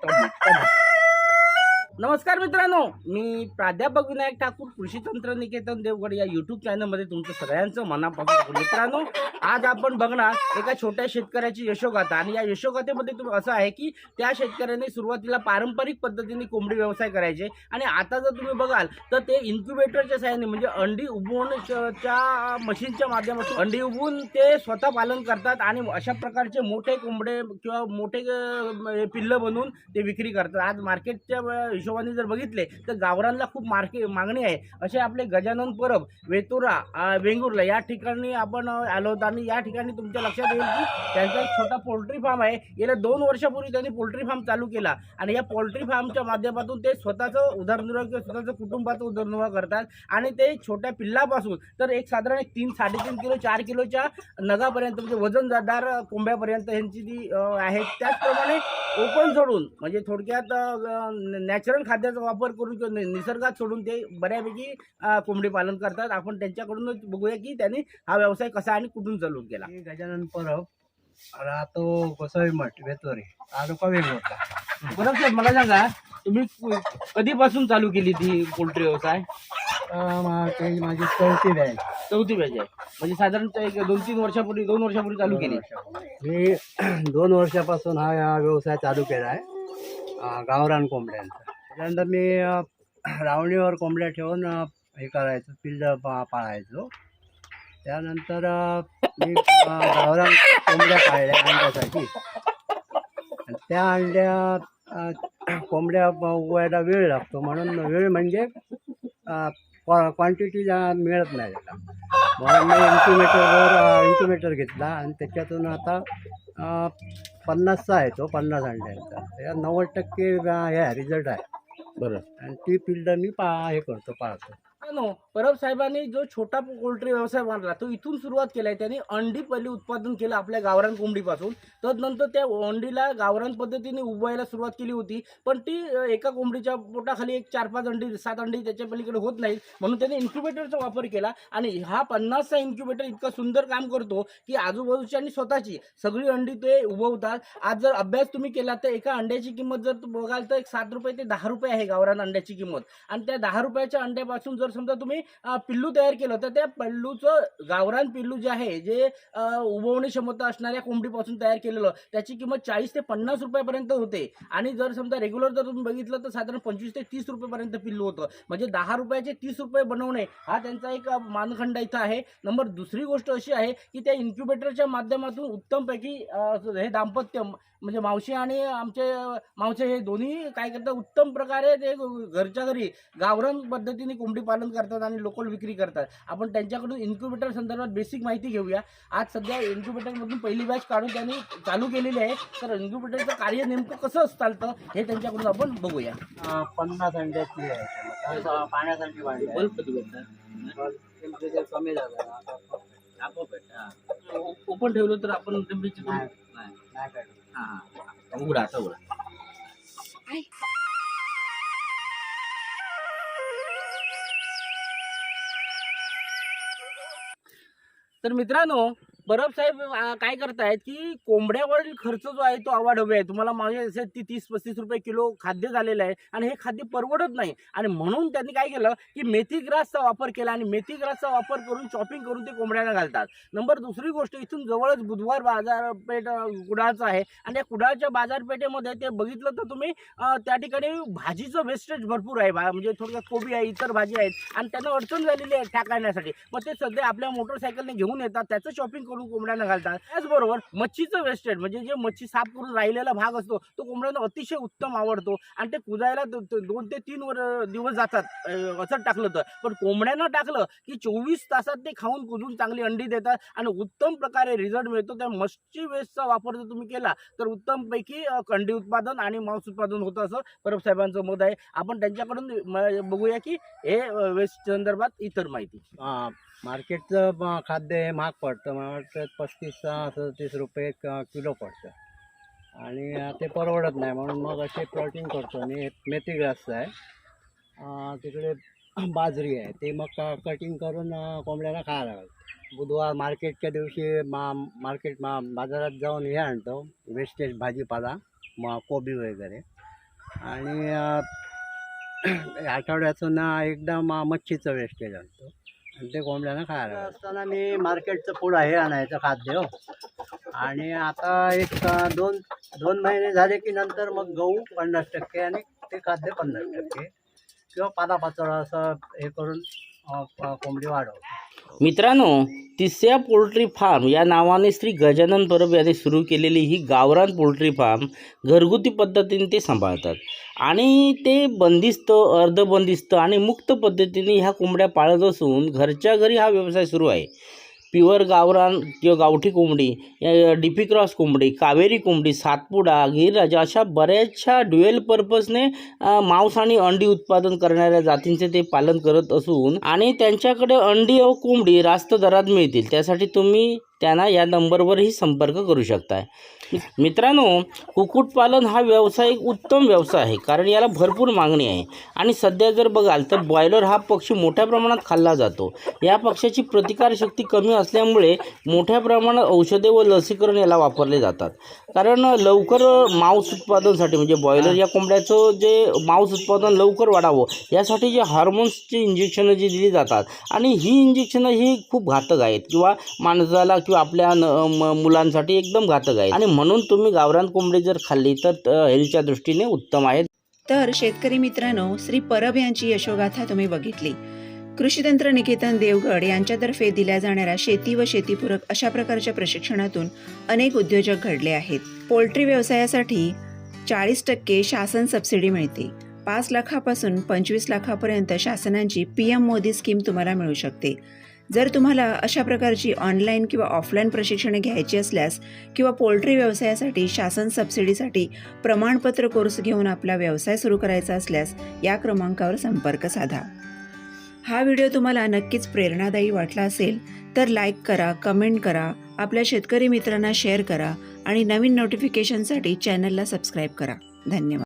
Toma, toma. नमस्कार मित्रांनो मी प्राध्यापक विनायक ठाकूर कृषी तंत्र निकेतन देवगड या युट्यूब चॅनलमध्ये तुमचं सगळ्यांचं मनापासून मित्रांनो आज आपण बघणार एका छोट्या शेतकऱ्याची यशोगाथा. आणि या यशोगाथेमध्ये तुम असं आहे की त्या शेतकऱ्याने सुरुवातीला पारंपरिक पद्धतीने कोंबडी व्यवसाय करायचे. आणि आता जर तुम्ही बघाल तर ते इन्क्युबेटरच्या सहाय्याने म्हणजे अंडी उबवण्याच्या मशीनच्या माध्यमातून अंडी उबवून ते स्वतः पालन करतात आणि अशा प्रकारचे मोठे कोंबडे किंवा मोठे पिल्लं बनवून ते विक्री करतात. आज मार्केटच्या हिशोबाने जर बघितले तर गावरांना खूप मार्के मागणी आहे. असे आपले गजानन परब वेतुरा वेंगुर्ला या ठिकाणी आपण आलो होतो. आणि या ठिकाणी तुमच्या लक्षात येईल की त्यांचा एक छोटा पोल्ट्री फार्म आहे. गेल्या दोन वर्षापूर्वी त्यांनी पोल्ट्री फार्म चालू केला. आणि या पोल्ट्री फार्मच्या माध्यमातून ते स्वतःचं उदरनिर्वाह किंवा स्वतःचं कुटुंबाचं उदरनिर्वाह करतात. आणि ते छोट्या पिल्लापासून तर एक साधारण एक तीन साडेतीन किलो चार किलोच्या नगापर्यंत म्हणजे वजनदार कोंब्यापर्यंत ह्यांची ती आहे. त्याचप्रमाणे ओपन सोडून म्हणजे थोडक्यात नॅचरल खाद्याचा वापर करून किंवा निसर्गात सोडून ते बऱ्यापैकी कोंबडी पालन करतात. आपण त्यांच्याकडूनच बघूया की त्यांनी हा व्यवसाय कसा आणि कुठून चालू केला. गजानन परब राहतो गोसावी मठ वेतोरे तालुका वेगवडला बरं साहेब मला सांगा तुम्ही कधीपासून चालू केली ती पोल्ट्री व्यवसाय? माझी चौथी बॅच. चौथी बॅच आहे. म्हणजे साधारणतः एक दोन तीन वर्षापूर्वी दोन वर्षापूर्वी चालू केली. मी दोन वर्षापासून हा या व्यवसाय चालू केला आहे. गावरान कोंबड्यांचा त्यानंतर मी रावणीवर कोंबड्या ठेवून हे करायचो पिल्ल पा पाळायचो. त्यानंतर मी गावरान कोंबड्या पाळल्या अंड्यासाठी. आणि त्या अंड्या कोंबड्या उगवायला वेळ लागतो. म्हणून वेळ म्हणजे क्वांटिटी मिळत नाही त्याला. म्हणून मी इन्क्युबेटरवर इन्क्युबेटर घेतला आणि त्याच्यातून आता पन्नासचा आहे तो पन्नास अंड्यांचा. नव्वद टक्के हे रिझल्ट आहे. बरं. आणि ती पिल्ड मी पा हे करतो पाळतो नो परब साहेबांनी जो छोटा पोल्ट्री व्यवसाय मांडला तो इथून सुरुवात केलाय. त्यांनी अंडी पहिली उत्पादन केलं आपल्या गावरान कोंबडीपासून. तदनंतर त्या अंडीला गावरान पद्धतीने उभवायला सुरुवात केली होती. पण ती एका कोंबडीच्या पोटाखाली एक चार पाच अंडी सात अंडी त्याच्या पलीकडे होत नाही म्हणून त्यांनी इन्क्युबेटरचा वापर केला. आणि हा पन्नासचा इन्क्युबेटर इतका सुंदर काम करतो की आजूबाजूची आणि स्वतःची सगळी अंडी ते उभवतात आज जर अभ्यास तुम्ही केला तर एका अंड्याची किंमत जर बघाल तर एक सात रुपये ते दहा रुपये आहे गावरान अंड्याची किंमत. आणि त्या दहा रुपयाच्या अंड्यापासून जर समजा तुम्ही पिल्लू तयार केलं तर त्या पिल्लूचं गावरान पिल्लू जे आहे जे उभवणी क्षमता असणाऱ्या कोंबडीपासून तयार केलेलं त्याची किंमत चाळीस ते पन्नास रुपयापर्यंत होते. आणि जर समजा रेग्युलर जर तुम्ही बघितलं तर साधारण पंचवीस ते तीस रुपयेपर्यंत पिल्लू होतं. म्हणजे दहा रुपयाचे तीस रुपये बनवणे हा त्यांचा एक मानखंड इथं आहे. नंबर दुसरी गोष्ट अशी आहे की त्या इन्क्युबेटरच्या माध्यमातून उत्तमपैकी हे दाम्पत्य म्हणजे मावशी आणि आमचे मावसे हे दोन्ही काय करतात उत्तम प्रकारे ते घरच्या घरी गावरान पद्धतीने कोंबडी पालन करतात आणि लोकल विक्री करतात. आपण त्यांच्याकडून इन्क्युबेटर संदर्भात बेसिक माहिती घेऊया. आज सध्या इन्क्युबेटरमधून पहिली बॅच काढून त्यांनी चालू केलेली आहे. तर इन्क्युबेटरचं कार्य नेमकं कसं चालतं हे त्यांच्याकडून आपण बघूया. पन्नास अंड्याची आहे. पाण्यासाठी कमी झालं ओपन ठेवलं तर आपण उघडा आता उघडा. तर मित्रांनो बरफ साहेब काय करतायत की कोंबड्यावरील खर्च जो आहे तो अवाढव्य आहे. तुम्हाला माझे असे ती तीस पस्तीस रुपये किलो खाद्य झालेलं आहे आणि हे खाद्य परवडत नाही. आणि म्हणून त्यांनी काय केलं की मेथी ग्रासचा वापर केला आणि मेथी ग्रासचा वापर करून शॉपिंग करून ते कोंबड्यांना घालतात. नंबर दुसरी गोष्ट इथून जवळच बुधवार बाजारपेठ कुडाळचा आहे आणि या कुडाळच्या बाजारपेठेमध्ये ते बघितलं तर तुम्ही त्या ठिकाणी भाजीचं वेस्टेज भरपूर आहे. भा- म्हणजे थोडक्यात कोबी आहे इतर भाजी आहेत आणि त्यांना अडचण झालेली आहे टाकण्यासाठी मग ते सध्या आपल्या मोटरसायकलने घेऊन येतात. त्याचं शॉपिंग करून कोंबड्यांना घालतात. त्याचबरोबर मच्छीचं वेस्टेड म्हणजे जे मच्छी साफ करून राहिलेला भाग असतो तो कोंबड्यांना अतिशय उत्तम आवडतो. आणि ते कुजायला दोन ते तीन वर दिवस जातात. असं टाकलं तर. पण कोंबड्यांना टाकलं की चोवीस तासात ते खाऊन कुजून चांगली अंडी देतात आणि उत्तम प्रकारे रिझल्ट मिळतो. त्या मच्छी वेस्टचा वापर जर तुम्ही केला तर उत्तमपैकी अंडी उत्पादन आणि मांस उत्पादन होतं असं परब साहेबांचं मत आहे. आपण त्यांच्याकडून बघूया की हे वेस्ट संदर्भात इतर माहिती. मार्केटचं खाद्य हे महाग पडतं. मला वाटतं पस्तीस सदतीस रुपये क- किलो पडतं. आणि ते परवडत नाही. म्हणून मग असे प्लॉटिंग करतो. मी मेथी ग्रासचं आहे. तिकडे बाजरी आहे. ते मग कटिंग करून कोंबड्याला खायला लागतं बुधवार मार्केटच्या दिवशी मा मार्केट मा बाजारात जाऊन हे आणतो. वेस्टेज भाजीपाला मग कोबी वगैरे. आणि आठवड्यातून एकदा मा मच्छीचं वेस्टेज आणतो. आणि ते कोंबड्यांना खायला. असताना मी मार्केटचं पुढं हे आणायचं खाद्य आणि आता एक दोन दोन महिने झाले की नंतर मग गहू पन्नास टक्के आणि ते खाद्य पन्नास टक्के. किंवा पालापाचोळा असं हे करून कोंबडी वाढवतो. मित्रांनो तिसऱ्या पोल्ट्री फार्म या नावाने श्री गजानन परब यांनी सुरू केलेली ही गावरान पोल्ट्री फार्म घरगुती पद्धतीने ते सांभाळतात. आणि ते बंदिस्त अर्धबंदिस्त आणि मुक्त पद्धतीने ह्या कोंबड्या पाळत असून घरच्या घरी हा व्यवसाय सुरू आहे. प्युअर गावरान किंवा गावठी कोंबडी डीपी क्रॉस कोंबडी कावेरी कोंबडी सातपुडा गिरराजा अशा बऱ्याचशा ड्युएल पर्पजने मांस आणि अंडी उत्पादन करणाऱ्या जातींचे ते पालन करत असून आणि त्यांच्याकडे अंडी व कोंबडी रास्त दरात मिळतील. त्यासाठी तुम्ही त्यांना या नंबरवरही संपर्क करू शकताय. मित्रांनो कुक्कुटपालन हा व्यवसाय एक उत्तम व्यवसाय आहे कारण याला भरपूर मागणी आहे. आणि सध्या जर बघाल तर बॉयलर हा पक्षी मोठ्या प्रमाणात खाल्ला जातो. या पक्षाची प्रतिकारशक्ती कमी असल्यामुळे मोठ्या प्रमाणात औषधे व लसीकरण याला वापरले जातात. कारण लवकर मांस उत्पादनासाठी म्हणजे बॉयलर या कोंबड्याचं जे मांस उत्पादन लवकर वाढावं यासाठी जे हार्मोन्सची इंजेक्शनं जी दिली जातात आणि ही इंजेक्शनं ही खूप घातक आहेत. किंवा माणसाला किंवा आपल्या मुलांसाठी एकदम घातक आहे. आणि म्हणून तुम्ही गावरान कोंबडी जर खाल्ली तर हेल्थच्या दृष्टीने उत्तम आहे. तर शेतकरी मित्रांनो श्री परब यांची यशोगाथा तुम्ही बघितली. कृषीतंत्र निकेतन देवगड यांच्यातर्फे दिल्या जाणाऱ्या शेती व शेतीपूरक अशा प्रकारच्या प्रशिक्षणातून अनेक उद्योजक घडले आहेत. पोल्ट्री व्यवसायासाठी चाळीस टक्के शासन सबसिडी मिळते. पाच लाखापासून पंचवीस लाखापर्यंत शासनाची पी एम मोदी स्कीम तुम्हाला मिळू शकते. जर तुम्हाला अशा प्रकारची ऑनलाईन किंवा ऑफलाईन प्रशिक्षणे घ्यायची असल्यास किंवा पोल्ट्री व्यवसायासाठी शासन सबसिडीसाठी प्रमाणपत्र कोर्स घेऊन आपला व्यवसाय सुरू करायचा असल्यास या क्रमांकावर संपर्क साधा. हा व्हिडिओ तुम्हाला नक्कीच प्रेरणादायी वाटला असेल तर लाईक करा कमेंट करा आपल्या शेतकरी मित्रांना शेअर करा आणि नवीन नोटिफिकेशनसाठी चॅनलला सबस्क्राईब करा. धन्यवाद.